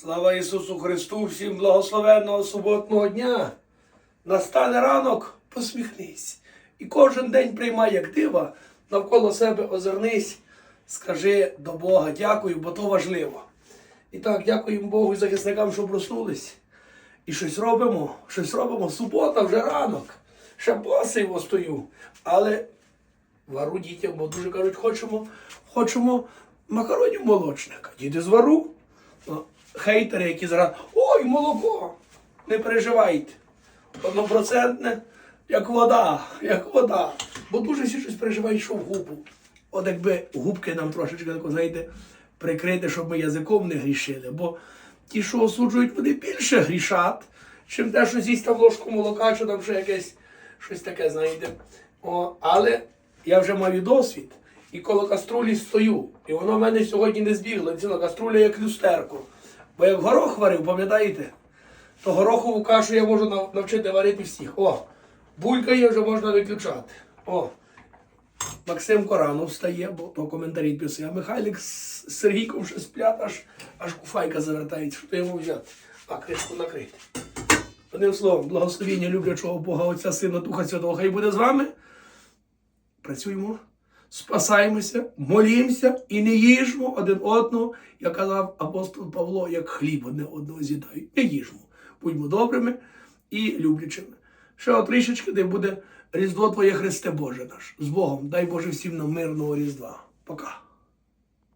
Слава Ісусу Христу, всім благословенного суботного дня. Настане ранок, посміхнись. І кожен день приймай як дива, навколо себе озирнись, скажи до Бога дякую, бо то важливо. І так, дякуємо Богу і захисникам, що проснулись. І щось робимо, щось робимо. Субота вже ранок. Ще босиво стою. Але вару дітям, бо дуже кажуть, хочемо, хочемо макаронів молочника. Діти звару. Хейтери, які зараз, ой, молоко! Не переживайте. Однопроцентне, як вода, як вода. Бо дуже всі щось переживають, що в губу. От якби губки нам трошечки, тако, знаєте, прикрити, щоб ми язиком не грішили. Бо ті, що осуджують, вони більше грішать, чим те, що з'їсть там ложку молока, чи там ще якесь щось таке, знаєте. О, але я вже маю досвід. І коло каструлі стою. І воно в мене сьогодні не збігло. Ціла каструля як люстерко. Бо як горох варив, пам'ятаєте? То горохову кашу я можу навчити варити всіх. О, булькає вже можна виключати. О, Максим Корано встає, бо то коментарі пише. А Михайлик з Сергійком ще сплять, аж, аж куфайка завертається. Що йому взяти? А, кришку накрити. Одним словом, благословіння люблячого Бога Отця Сина Духа Святого, хай буде з вами. Працюємо, спасаємося, молімося і не їжмо один одного, як казав апостол Павло, як хліб одне одного з'їдають. Не їжмо. Будьмо добрими і люблячими. Ще трішечки, де буде Різдво Твоє Христе Боже наш. З Богом. Дай Боже всім нам мирного Різдва. Пока.